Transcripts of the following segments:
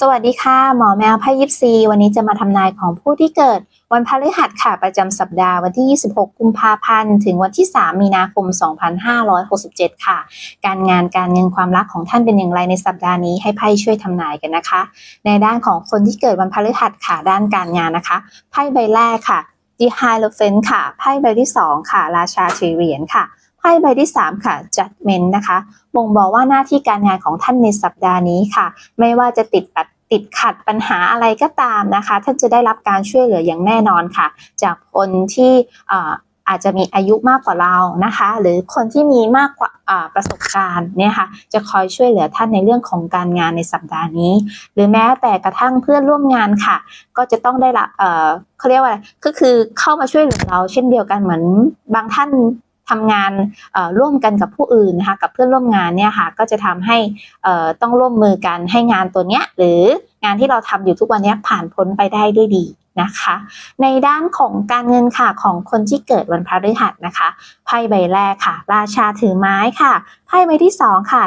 สวัสดีค่ะ หมอแมวไพ่ยิปซี วันนี้จะมาทำนายของผู้ที่เกิด วันพฤหัสค่ะ ประจำสัปดาห์วันที่ 26 กุมภาพันธ์ ถึงวันที่ 3 มีนาคม 2567 ค่ะ การงานการเงินความรักของท่านเป็นอย่างไรในสัปดาห์นี้ให้ไพ่ช่วยทำนายกันนะคะ ในด้านของคนที่เกิดวันพฤหัสค่ะด้านการงานนะคะไพ่ใบแรกค่ะ The Hierophant ค่ะไพ่ใบที่ 2 ค่ะ ราชาถือเหรียญค่ะไพ่ใบที่ 3 ค่ะ Judgment นะคะ บ่งบอกว่าหน้าที่การงานของท่านในสัปดาห์นี้ค่ะ ไม่ว่าจะติดปัด ติดขัดปัญหาอะไรก็ตามนะคะ ท่านจะได้รับการช่วยเหลืออย่างแน่นอนค่ะ จากคนที่อาจจะมีอายุมากกว่าเรานะคะ หรือคนที่มีมากกว่าประสบการณ์เนี่ยค่ะจะคอยช่วยเหลือท่านในเรื่องของการงานในสัปดาห์นี้ หรือแม้แต่กระทั่งเพื่อนร่วมงานค่ะ ก็จะต้องได้รับเขาเรียกว่าอะไรก็คือเข้ามาช่วยเหลือเรา เช่นเดียวกันเหมือนบางท่าน ทำงานร่วมกันกับผู้อื่นนะคะกับเพื่อนร่วมงานเนี่ยค่ะก็จะทำให้ต้องร่วมมือกันให้งานตัวเนี้ยหรืองานที่เราทำอยู่ทุกวันนี้ผ่านพ้นไปได้ด้วยดีนะคะ ในด้านของการเงินค่ะของคนที่เกิดวันพฤหัสนะคะไพ่ใบแรกค่ะ ราชาถือไม้ค่ะไพ่ใบที่สองค่ะ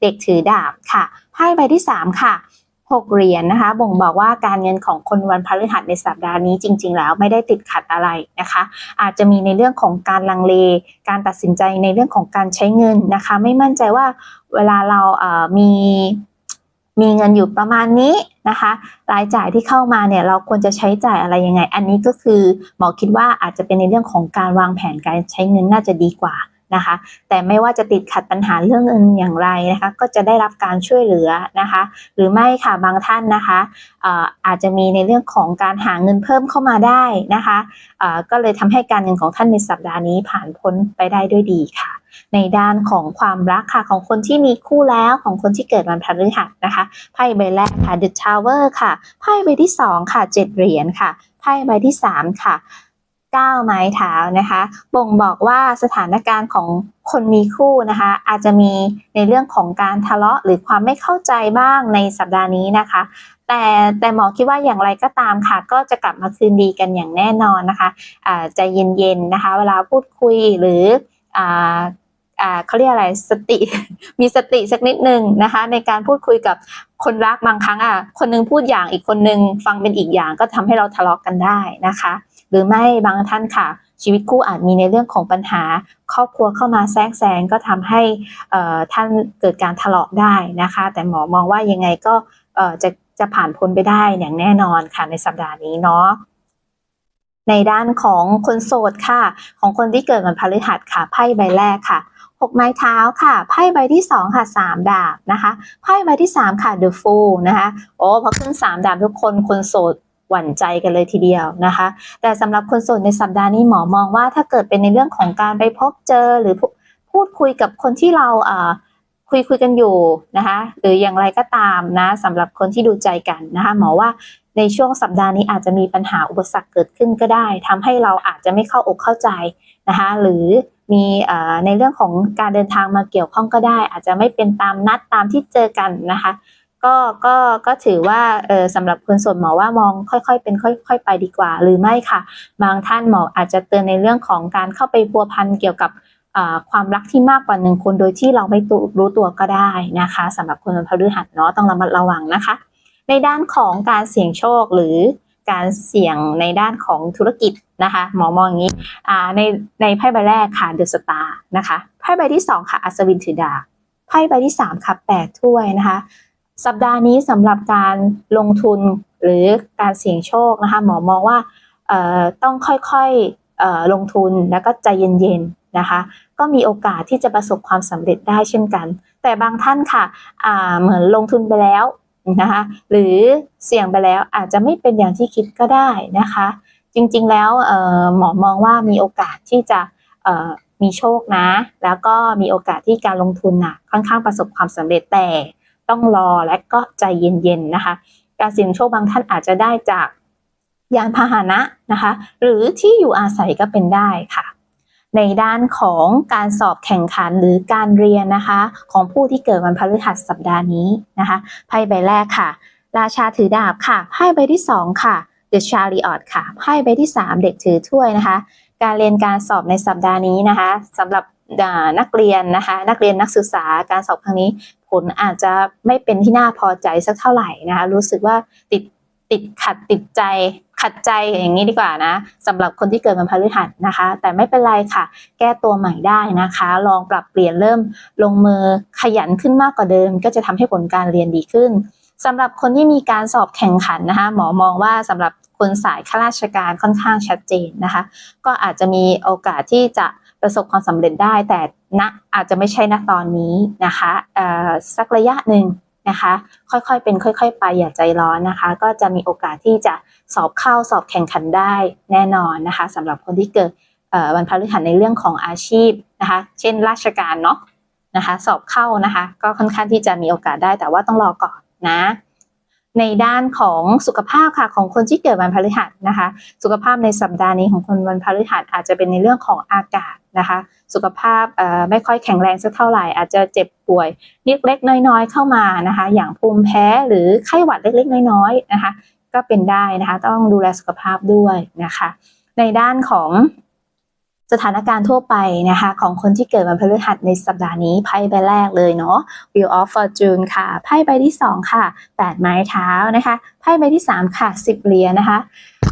เด็กถือดาบค่ะไพ่ใบที่สามค่ะ 6เหรียญนนะคะ บ่งบอกว่าการเงินของคนวันพฤหัสในสัปดาห์นี้จริง ๆ แล้วไม่ได้ติดขัดอะไรนะคะ อาจจะมีในเรื่องของการลังเล การตัดสินใจในเรื่องของการใช้เงินนะคะ ไม่มั่นใจว่าเวลาเราเมีมีเงินอยู่ประมาณนี้นะคะ รายจ่ายที่เข้ามาเนี่ยเราควรจะใช้จ่ายอะไรยังไง อันนี้ก็คือหมอคิดว่าอาจจะเป็นในเรื่องของการวางแผนการใช้เงินน่าจะดีกว่า นะคะ แต่ไม่ว่าจะติดขัดปัญหาเรื่องเงินอย่างไรนะคะ ก็จะได้รับการช่วยเหลือนะคะ หรือไม่ค่ะบางท่านนะคะอาจจะมีในเรื่องของการหาเงินเพิ่มเข้ามาได้นะคะก็เลยทำให้การเงินของท่านในสัปดาห์นี้ผ่านพ้นไปได้ด้วยดีค่ะ ในด้านของความรักค่ะของคนที่มีคู่แล้วของคนที่เกิดวันพฤหัสนะคะไพ่ใบแรกค่ะ The Tower ค่ะไพ่ใบที่ 2 ค่ะ 7 เหรียญค่ะไพ่ใบที่ 3 ค่ะ ก้าไม้เท้านะคะ บ่งบอกว่าสถานการณ์ของคนมีคู่นะคะ อาจจะมีในเรื่องของการทะเลาะหรือความไม่เข้าใจบ้างในสัปดาห์นี้นะคะ แต่แต่หมอคิดว่าอย่างไรก็ตามค่ะ ก็จะกลับมาคืนดีกันอย่างแน่นอนนะคะะใจเย็นๆนะคะ เวลาพูดคุยหรืออ่า เขาเรียกอะไรสติ มีสติสักนิดนึงนะคะ ในการพูดคุยกับคนรักบางครั้งอะคนนึงพูดอย่างอีกคนนึงฟังเป็นอีกอย่างก็ทำให้เราทะเลาะกกันได้นะคะ หรือไม่บางท่านค่ะ ชีวิตคู่อาจมีในเรื่องของปัญหา ครอบครัวเข้ามาแทรกแซงก็ทำให้ท่านเกิดการทะเลาะได้นะคะ แต่หมอมองว่ายังไงก็จะจะผ่านพ้นไปได้อย่างแน่นอนค่ะในสัปดาห์นี้เนาะในด้านของคนโสดค่ะ ของคนที่เกิดวันพฤหัสค่ะไพ่ใบแรกค่ะ หกไม้เท้าค่ะไพ่ใบที่สองค่ะสามดาบนะคะไพ่ใบที่สามค่ะ The Fool นะคะโอ้พอขึ้นสามดาบทุกคนคนโสดหวั่นใจกันเลยทีเดียวนะคะ แต่สำหรับคนโสดในสัปดาห์นี้หมอมองว่าถ้าเกิดเป็นในเรื่องของการไปพบเจอหรือพูดคุยกับคนที่เราคุยคุยกันอยู่นะคะหรืออย่างไรก็ตามนะสำหรับคนที่ดูใจกันนะคะหมอว่าในช่วงสัปดาห์นี้อาจจะมีปัญหาอุปสรรคเกิดขึ้นก็ได้ทำให้เราอาจจะไม่เข้าอกเข้าใจนะคะหรือ มีในเรื่องของการเดินทางมาเกี่ยวข้องก็ได้ อาจจะไม่เป็นตามนัดตามที่เจอกันนะคะ ก็ก็ก็ถือว่าสำหรับคนส่วนหมอว่ามองค่อยๆ เป็นค่อย ๆ ไปดีกว่า หรือไม่ค่ะ บางท่านหมออาจจะเตือนในเรื่องของการเข้าไปพัวพันเกี่ยวกับความรักที่มากกว่าหนึ่งคนโดยที่เราไม่รู้ตัวก็ได้นะคะสำหรับคนวันพฤหัสเนาะต้องระมัดระวังนะคะ ในด้านของการเสี่ยงโชคหรือ การเสี่ยงในด้านของธุรกิจนะคะหมอมองอย่างนี้ในในไพ่ใบแรกค่ะเดอะสตาร์นะคะไพ่ใบที่สองค่ะ อัศวินถือดาบไพ่ใบที่สามค่ะแปดถ้วยนะคะ สัปดาห์นี้สำหรับการลงทุนหรือการเสี่ยงโชคนะคะหมอมองว่าต้องค่อยๆลงทุนแล้วก็ใจเย็นๆนะคะ ก็มีโอกาสที่จะประสบความสำเร็จได้เช่นกัน แต่บางท่านค่ะเหมือนลงทุนไปแล้ว นะคะหรือเสี่ยงไปแล้วอาจจะไม่เป็นอย่างที่คิดก็ได้นะคะ จริงๆแล้วหมอมองว่ามีโอกาสที่จะมีโชคนะ แล้วก็มีโอกาสที่การลงทุนน่ะค่อนข้างประสบความสำเร็จแต่ต้องรอและก็ใจเย็นๆนะคะ การเสี่ยงโชคบางท่านอาจจะได้จากยานพาหนะนะคะ หรือที่อยู่อาศัยก็เป็นได้ค่ะ ในด้านของการสอบแข่งขันหรือการเรียนนะคะ ของผู้ที่เกิดวันพฤหัสสัปดาห์นี้นะคะไพ่ใบแรกค่ะ ราชาถือดาบค่ะไพ่ใบที่ 2 ค่ะ The Chariot ค่ะไพ่ใบที่ 3 เด็กถือถ้วยนะคะ การเรียนการสอบในสัปดาห์นี้นะคะสำหรับนักเรียนนะคะ นักเรียนนักศึกษาการสอบครั้งนี้ ผลอาจจะไม่เป็นที่น่าพอใจสักเท่าไหร่นะคะ รู้สึกว่าติดติดขัดติดใจ ขัดใจอย่างนี้ดีกว่านะสำหรับคนที่เกิดวันพฤหัสนะคะ แต่ไม่เป็นไรค่ะ แก้ตัวใหม่ได้นะคะ ลองปรับเปลี่ยนเริ่มลงมือขยันขึ้นมากกว่าเดิม ก็จะทำให้ผลการเรียนดีขึ้นสำหรับคนที่มีการสอบแข่งขันนะคะ หมอมองว่าสำหรับคนสายข้าราชการค่อนข้างชัดเจนนะคะ ก็อาจจะมีโอกาสที่จะประสบความสำเร็จได้ แต่ณอาจจะไม่ใช่ณตอนนี้นะคะสักระยะหนึ่ง นะคะ ค่อยๆเป็นค่อย ๆ ไปอย่าใจร้อนนะคะ ก็จะมีโอกาสที่จะสอบเข้าสอบแข่งขันได้แน่นอนนะคะสำหรับคนที่เกิดวันพฤหัสในเรื่องของอาชีพนะคะ เช่น ราชการเนาะนะคะสอบเข้านะคะ ก็ค่อนข้างที่จะมีโอกาสได้แต่ว่าต้องรอก่อนนะในด้านของสุขภาพค่ะของคนที่เกิดวันพฤหัสนะคะ สุขภาพในสัปดาห์นี้ของคนวันพฤหัสอาจจะเป็นในเรื่องของอากาศ นะคะ สุขภาพไม่ค่อยแข็งแรงสักเท่าไหร่ อาจจะเจ็บป่วยนิดเล็กๆน้อยๆ เข้ามานะคะ อย่างภูมิแพ้หรือไข้หวัดเล็กๆ น้อยๆนะคะ ก็เป็นได้นะคะ ต้องดูแลสุขภาพด้วยนะคะ ในด้านของสถานการณ์ทั่วไปนะคะ ของคนที่เกิดวันพฤหัสในสัปดาห์นี้ไพ่ใบแรกเลยเนาะ Wheel of Fortune ค่ะไพ่ใบที่ 2 ค่ะ 8 ไม้เท้านะคะไพ่ใบที่ 3 ค่ะ 10 เหรียญนะคะ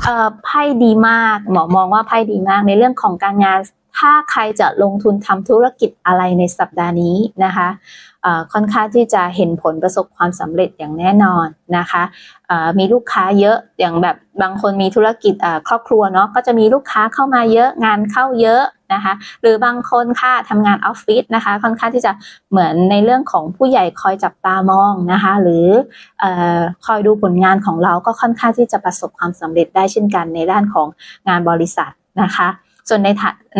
เอ่อไพ่ดีมากหมอมองว่าไพ่ดีมากในเรื่องของการงาน ถ้าใครจะลงทุนทำธุรกิจอะไรในสัปดาห์นี้นะคะค่อนข้างที่จะเห็นผลประสบความสำเร็จอย่างแน่นอนนะคะมีลูกค้าเยอะอย่างแบบบางคนมีธุรกิจครอบครัวเนาะก็จะมีลูกค้าเข้ามาเยอะงานเข้าเยอะนะคะหรือบางคนค่ะทำงานออฟฟิศนะคะค่อนข้างที่จะเหมือนในเรื่องของผู้ใหญ่คอยจับตามองนะคะหรืออคอยดูผลงานของเราก็ค่อนข้างที่จะประสบความสำเร็จได้เช่นกันในด้านของงานบริษัทนะคะ ส่วนใน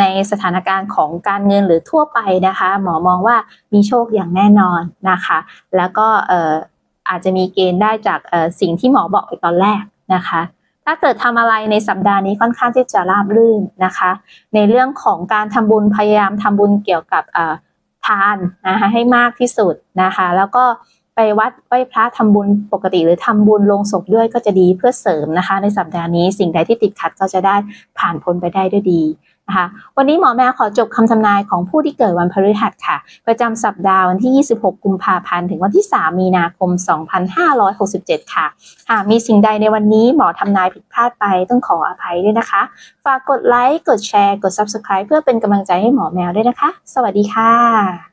ในสถานการณ์ของการเงินหรือทั่วไปนะคะ หมอมองว่ามีโชคอย่างแน่นอนนะคะ แล้วก็อาจจะมีเกณฑ์ได้จากสิ่งที่หมอบอกไปตอนแรกนะคะถ้าเกิดทำอะไรในสัปดาห์นี้ค่อนข้างที่จะราบรื่นนะคะ ในเรื่องของการทำบุญพยายามทำบุญเกี่ยวกับทานนะคะให้มากที่สุดนะคะ แล้วก็ ไปวัดไหว้พระทำบุญปกติ หรือทำบุญลงศพด้วยก็จะดีเพื่อเสริมนะคะ ในสัปดาห์นี้สิ่งใดที่ติดขัดก็จะได้ผ่านพ้นไปได้ด้วยดีนะคะวันนี้หมอแมวขอจบคำทำนายของผู้ที่เกิดวันพฤหัสค่ะ ประจำสัปดาห์วันที่ 26 กุมภาพันธ์ ถึงวันที่ 3 มีนาคม 2567 ค่ะ หากมีสิ่งใดในวันนี้หมอทำนายผิดพลาดไปต้องขออภัยด้วยนะคะ ฝากกดไลค์ กดแชร์ กด Subscribe เพื่อเป็นกำลังใจให้หมอแมวด้วยนะคะ สวัสดีค่ะ